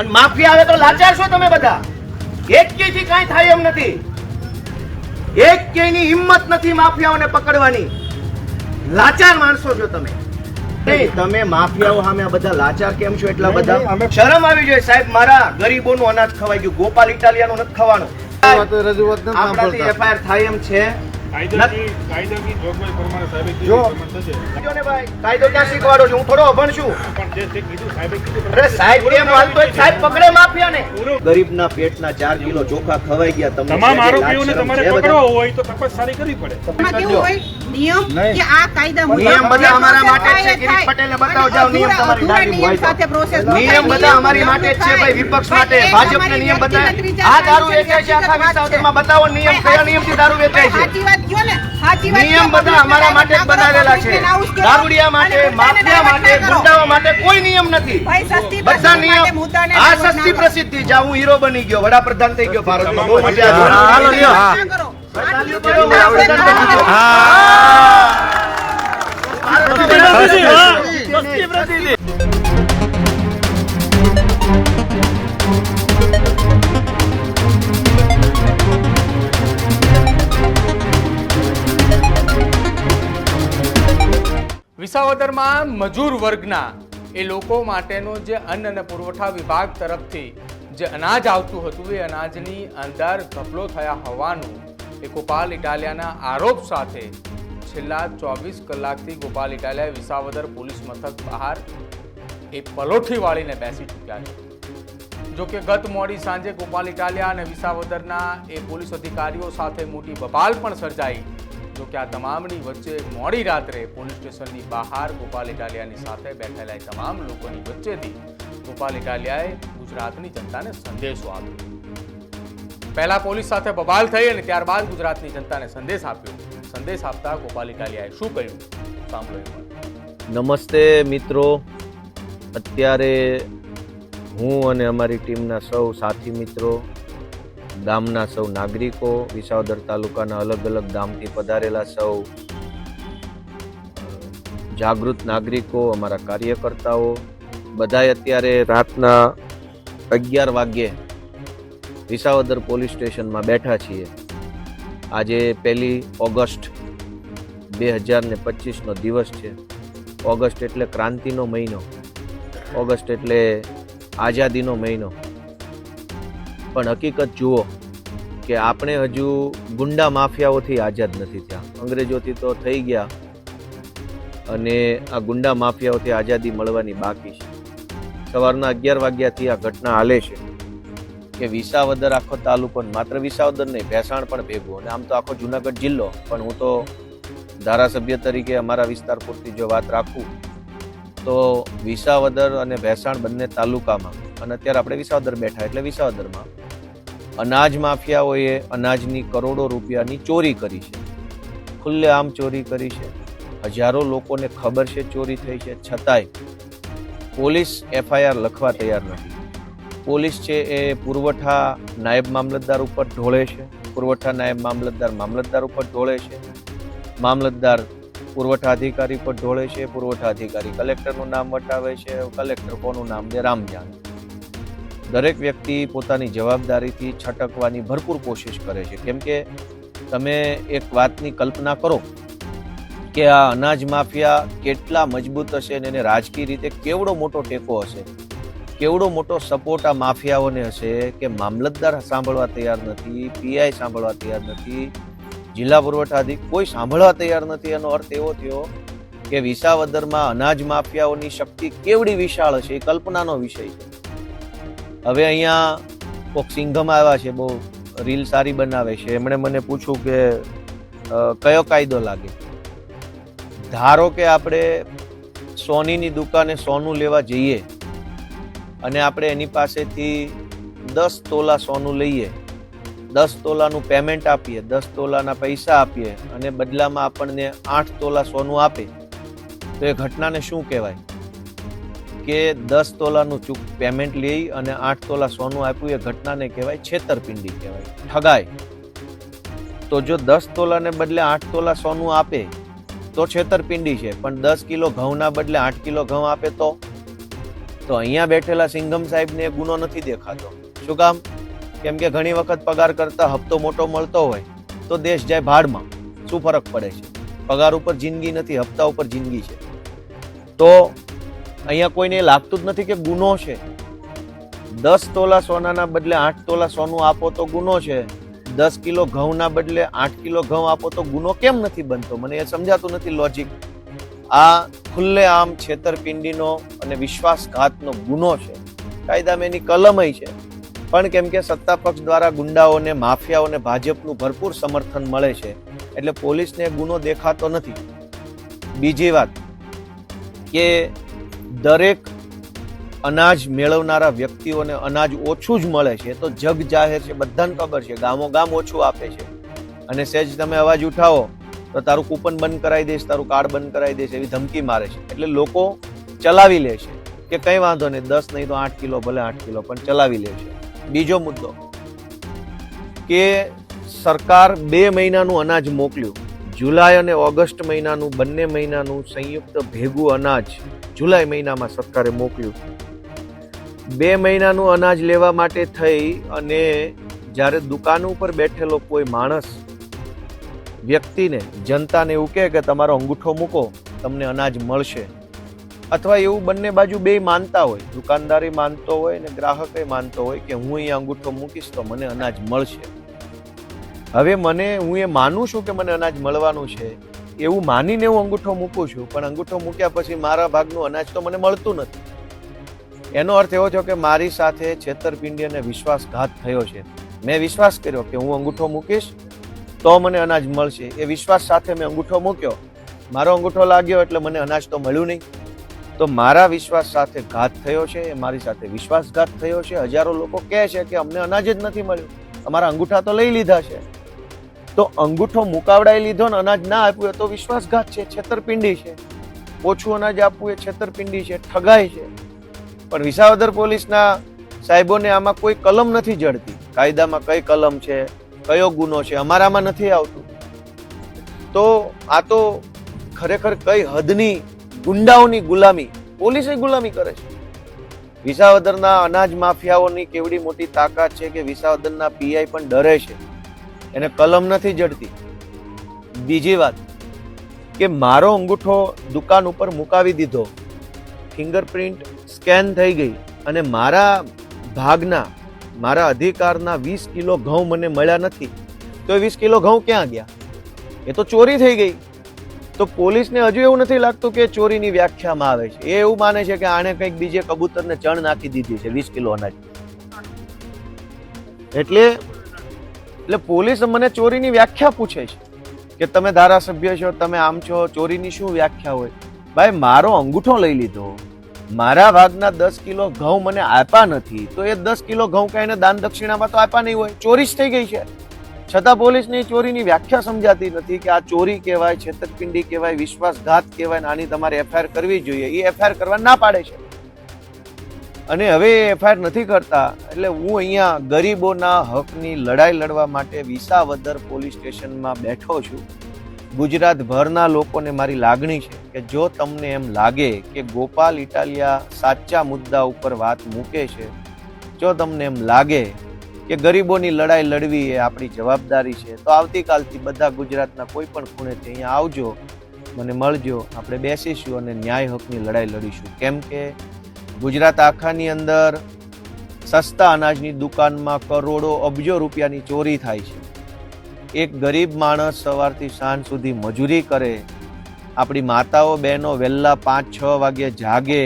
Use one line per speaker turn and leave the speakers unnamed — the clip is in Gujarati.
અને માફિયા આવે તો લાચાર છો તમે બધા. એક થી કાંઈ થાય એમ નથી. એક ની હિંમત નથી માફિયાઓને પકડવાની. લાચાર માણસો છો તમે. તમે માફિયાઓ સામે બધા લાચાર કેમ છો એટલા બધા? શરમ આવી જોઈએ સાહેબ મારા ગરીબોનું અનાજ ખવાઈ ગયું ગોપાલ ઇટાલિયાનું નથી ખવાનું.
રજૂઆત
એફઆઈઆર થાય એમ છે. કાયદો ક્યાં શીખવાડો છું? હું થોડો અભણ છું.
પણ જે જે કીધું સાહેબે કીધું
અરે સાહેબ કેમ હાલતો સાહેબ પકડે માફિયાને. ગરીબના પેટના ચાર કિલો ચોખા ખવાઈ ગયા તમે
તમામ આરોપીઓને તમારે પકડવા હોય તો તપાસ સારી કરવી પડે.
નિયમ કે આ કાયદા
નિયમ બધા અમારા માટે છે ગિરીશ
થાય.
બતાવો જાઓ નિયમ તમારી
અધૂરા
હોય
સાથે process
નિયમ બધા અમારી માટે છે ભાઈ વિપક્ષ માટે. ભાજપને નિયમ બતાવે. આ દારૂ વેચાય છે આખા બતાવો નિયમ કયા નિયમથી દારૂ વેચાય છે?
સાચી ને સાચી વાત
નિયમ બધા અમારા માટે જ બનાવેલા છે. દારૂડિયા માટે માફિયા માટે ગુંડાઓ માટે કોઈ નિયમ નથી.
ભાઈ, સસ્તી
બધા નિયમ આ સસ્તી પ્રસિદ્ધિ જા હું હીરો બની ગયો વડાપ્રધાન થઈ ગયો ભારતનો. બહુ મજા આવી.
હા.
હા.
વિસાવદરમાં મજૂર વર્ગના એ લોકો માટેનો જે અન્ન અને પુરવઠા વિભાગ તરફથી જે અનાજ આવતું હતું, એ અનાજની અંદર ઘપલો થયા હોવાનું એ ગોપાલ ઇટાલિયાના આરોપ સાથે છેલ્લા ચોવીસ કલાકથી ગોપાલ ઇટાલિયા વિસાવદર પોલીસ મથક બહાર એ પલોઠી વાળીને બેસી ચૂક્યા છે. જોકે ગત મોડી સાંજે ગોપાલ ઇટાલિયા અને વિસાવદરના એ પોલીસ અધિકારીઓ સાથે મોટી બબાલ પણ સર્જાઈ જો કે આ તમામની વચ્ચે મોડી રાત્રે પોલીસ સ્ટેશનની બહાર ગોપાલ ઇટાલિયાની સાથે બેઠેલા તમામ લોકોની વચ્ચેથી ગોપાલ ઇટાલિયાએ ગુજરાતની જનતાને સંદેશો આપ્યો. પહેલા પોલીસ સાથે બબાલ થઈ અને ત્યારબાદ ગુજરાતની જનતાને સંદેશ આપ્યો. સંદેશ આપતા ગોપાલ ઇટાલિયાએ શું કહ્યું? સાંભળ્યું
નમસ્તે મિત્રો. અત્યારે હું અને અમારી ટીમના સૌ સાથી મિત્રો ગામના સૌ નાગરિકો, વિસાવદર તાલુકાના અલગ અલગ ગામથી પધારેલા સૌ જાગૃત નાગરિકો, અમારા કાર્યકર્તાઓ, બધાએ અત્યારે રાતના અગિયાર વાગ્યે વિસાવદર પોલીસ સ્ટેશનમાં બેઠા છીએ. આજે પહેલી ઓગસ્ટ બે હજાર ને પચીસનો દિવસ છે. ઓગસ્ટ એટલે ક્રાંતિનો મહિનો. ઓગસ્ટ એટલે આઝાદીનો મહિનો. પણ હકીકત જુઓ કે આપણે હજુ ગુંડા માફિયાઓથી આઝાદ નથી થયા. અંગ્રેજોથી તો થઈ ગયા અને આ ગુંડા માફિયાઓથી આઝાદી મળવાની બાકી છે. સવારના અગિયાર વાગ્યાથી આ ઘટના હાલે છે કે વિસાવદર આખો તાલુકો માત્ર વિસાવદર નહીં, ભેસાણ પણ ભેગું. અને આમ તો આખો જુનાગઢ જિલ્લો. પણ હું તો ધારાસભ્ય તરીકે અમારા વિસ્તાર પૂરતી જો વાત રાખું, તો વિસાવદર અને ભેસાણ બંને તાલુકામાં. અને અત્યારે આપણે વિસાવદર બેઠા, એટલે વિસાવદરમાં અનાજ માફિયાઓએ અનાજની કરોડો રૂપિયાની ચોરી કરી છે. ખુલ્લેઆમ ચોરી કરી છે. હજારો લોકોને ખબર છે ચોરી થઈ છે. છતાંય પોલીસ એફઆઈઆર લખવા તૈયાર નથી. પોલીસ છે એ પુરવઠા નાયબ મામલતદાર ઉપર ઢોળે છે. પુરવઠા નાયબ મામલતદાર મામલતદાર ઉપર ઢોળે છે. મામલતદાર પુરવઠા અધિકારી પર ઢોળે છે. પુરવઠા અધિકારી કલેક્ટરનું નામ વટાવે છે. કલેક્ટર કોનું નામ દે રામ જાણે દરેક વ્યક્તિ પોતાની જવાબદારીથી છટકવાની ભરપૂર કોશિશ કરે છે. કેમ કે તમે એક વાતની કલ્પના કરો કે આ અનાજ માફિયા કેટલા મજબૂત હશે અને એને રાજકીય રીતે કેવડો મોટો ટેકો હશે? કેવડો મોટો સપોર્ટ આ માફિયાઓને હશે કે મામલતદાર સાંભળવા તૈયાર નથી, પીઆઈ સાંભળવા તૈયાર નથી, જિલ્લા પુરવઠાધિક કોઈ સાંભળવા તૈયાર નથી. એનો અર્થ એવો થયો કે વિસાવદરમાં અનાજ માફિયાઓની શક્તિ કેવડી વિશાળ હશે એ કલ્પનાનો વિષય છે. હવે અહીંયા કોક સિંઘમ આવ્યા છે, બહુ રીલ સારી બનાવે છે. એમણે મને પૂછ્યું કે કયો કાયદો લાગે? ધારો કે આપણે સોનીની દુકાને સોનું લેવા જઈએ અને આપણે એની પાસેથી દસ તોલા સોનું લઈએ, દસ તોલાનું પેમેન્ટ આપીએ, દસ તોલાના પૈસા આપીએ અને બદલામાં આપણને આઠ તોલા સોનું આપે, તો એ ઘટનાને શું કહેવાય? કે દસ તોલાનું ચૂક પેમેન્ટ લઈ અને આઠ તોલા સોનું આપ્યું, એ ઘટનાને કહેવાય છેતરપિંડી કહેવાય. ઠગાય તો જો દસ તોલાને બદલે આઠ તોલા સોનું આપે, તો છેતરપિંડી છે. પણ દસ કિલો ઘઉંના બદલે આઠ કિલો ઘઉં આપે તો? તો અહીંયા બેઠેલા સિંઘમ સાહેબને એ ગુનો નથી દેખાતો. શું કામ? કેમ કે ઘણી વખત પગાર કરતા હપ્તો મોટો મળતો હોય, તો દેશ જાય ભાડમાં. શું ફરક પડે છે? પગાર ઉપર જિંદગી નથી, હપ્તા ઉપર જિંદગી છે. તો અહીંયા કોઈને એ લાગતું જ નથી કે ગુનો છે. દસ તોલા સોનાના બદલે આઠ તોલા સોનું આપો તો ગુનો છે. દસ કિલો ઘઉંના બદલે આઠ કિલો ઘઉં આપો તો ગુનો કેમ નથી બનતો? મને એ સમજાતું નથી લોજિક આ ખુલ્લે આમ છેતરપિંડીનો અને વિશ્વાસઘાતનો ગુનો છે. કાયદામાં એની કલમય છે. પણ કેમ કે સત્તા પક્ષ દ્વારા ગુંડાઓને, માફિયાઓને ભાજપનું ભરપૂર સમર્થન મળે છે. એટલે પોલીસને ગુનો દેખાતો નથી. બીજી વાત કે દરેક અનાજ મેળવનારા વ્યક્તિઓને અનાજ ઓછું જ મળે છે, તો જગ જાહેર છે, બધાને ખબર છે, ગામો ગામ ઓછું આપે છે. અને સહેજ તમે અવાજ ઉઠાવો, તો તારું કૂપન બંધ કરાવી દઈશ, તારું કાર્ડ બંધ કરાવી દઈશ, એવી ધમકી મારે છે. એટલે લોકો ચલાવી લે છે, કે કંઈ વાંધો નહીં, દસ નહીં તો આઠ કિલો, ભલે આઠ કિલો, પણ ચલાવી લે છે. બીજો મુદ્દો, કે સરકાર બે મહિનાનું અનાજ મોકલ્યું. જુલાઈ અને ઓગસ્ટ મહિનાનું, બંને મહિનાનું સંયુક્ત ભેગું અનાજ જુલાઈ મહિનામાં સરકારે મોકલ્યું. બે મહિનાનું અનાજ લેવા માટે થઈ અને જ્યારે દુકાન ઉપર બેઠેલો કોઈ માણસ વ્યક્તિને, જનતાને એવું કહે કે તમારો અંગૂઠો મૂકો, તમને અનાજ મળશે. અથવા એવું બંને બાજુ બે માનતા હોય, દુકાનદારી માનતો હોય અને ગ્રાહકે માનતો હોય કે હું અહીંયા અંગૂઠો મૂકીશ તો મને અનાજ મળશે. હવે મને, હું એ માનું છું કે મને અનાજ મળવાનું છે એવું માનીને હું અંગૂઠો મૂકું છું, પણ અંગૂઠો મૂક્યા પછી મારા ભાગનું અનાજ તો મને મળતું નથી. એનો અર્થ એવો થયો કે મારી સાથે છેતરપિંડી અને વિશ્વાસઘાત થયો છે. મેં વિશ્વાસ કર્યો કે હું અંગૂઠો મૂકીશ તો મને અનાજ મળશે. એ વિશ્વાસ સાથે મેં અંગૂઠો મૂક્યો. મારો અંગૂઠો લાગ્યો એટલે મને અનાજ તો મળ્યું નહીં. તો મારા વિશ્વાસ સાથે ઘાત થયો છે, એ મારી સાથે વિશ્વાસઘાત થયો છે. હજારો લોકો કહે છે કે અમને અનાજ જ નથી મળ્યું. અમારા અંગૂઠા તો લઈ લીધા છે. તો અંગૂઠો મુકાવડાઈ લીધો ને અનાજ ના આપ્યું તો વિશ્વાસઘાત છે, છેતરપિંડી છે. ઓછું અનાજ આપવું એ છેતરપિંડી છે, ઠગાઈ છે. પણ વિસાવદર પોલીસના સાહેબોને આમાં કોઈ કલમ નથી જડતી. કાયદામાં કઈ કલમ છે, કયો ગુનો છે, અમારામાં નથી આવતું. તો આ તો ખરેખર કઈ હદની ગુંડાઓની ગુલામી પોલીસે ગુલામી કરે છે. વિસાવદરના અનાજ માફિયાઓની કેવડી મોટી તાકાત છે કે વિસાવદરના પીઆઈ પણ ડરે છે. એને કલમ નથી જડતી. બીજી વાત કે મારો અંગૂઠો દુકાન ઉપર મુકાવી દીધો. ફિંગરપ્રિન્ટ સ્કેન થઈ ગઈ અને મારા ભાગના, મારા અધિકારના વીસ કિલો ઘઉં મને મળ્યા નથી. તો એ વીસ કિલો ઘઉં ક્યાં ગયા? એ તો ચોરી થઈ ગઈ. તો પોલીસને હજુ એવું નથી લાગતું કે ચોરીની વ્યાખ્યામાં આવે છે. એ એવું માને છે કે આણે કંઈક બીજે કબૂતરને ચણ નાખી દીધી છે વીસ કિલો અનાજ એટલે એટલે પોલીસ મને ચોરીની વ્યાખ્યા પૂછે છે કે તમે ધારાસભ્ય છો, તમે આમ છો, ચોરીની શું વ્યાખ્યા હોય? ભાઈ, મારો અંગૂઠો લઈ લીધો. મારા ભાગના દસ કિલો ઘઉં મને આપ્યા નથી, તો એ દસ કિલો ઘઉં કાંઈને દાન દક્ષિણામાં તો આપ્યા નહીં હોય. ચોરી જ થઈ ગઈ છે. છતાં પોલીસની ચોરીની વ્યાખ્યા સમજાતી નથી કે આ ચોરી કહેવાય, છેતરપિંડી કહેવાય, વિશ્વાસઘાત કહેવાય આની તમારે એફઆઈઆર કરવી જોઈએ. એ એફઆઈઆર કરવા ના પાડે છે. અને હવે એફઆઈઆર નથી કરતા, એટલે હું અહીંયા ગરીબોના હકની લડાઈ લડવા માટે વિસાવદર પોલીસ સ્ટેશનમાં બેઠો છું. ગુજરાતભરના લોકોને મારી લાગણી છે કે જો તમને એમ લાગે કે ગોપાલ ઇટાલિયા સાચા મુદ્દા ઉપર વાત મૂકે છે, જો તમને એમ લાગે કે ગરીબોની લડાઈ લડવી એ આપણી જવાબદારી છે, તો આવતીકાલથી બધા ગુજરાતના કોઈ પણ ખૂણેથી અહીંયા આવજો, મને મળજો, આપણે બેસીશું અને ન્યાય હકની લડાઈ લડીશું. કેમ કે ગુજરાત આખાની અંદર સસ્તા અનાજની દુકાનમાં કરોડો, અબજો રૂપિયાની ચોરી થાય છે. એક ગરીબ માણસ સવારથી સાંજ સુધી મજૂરી કરે, આપણી માતાઓ બહેનો વહેલા પાંચ છ વાગે જાગે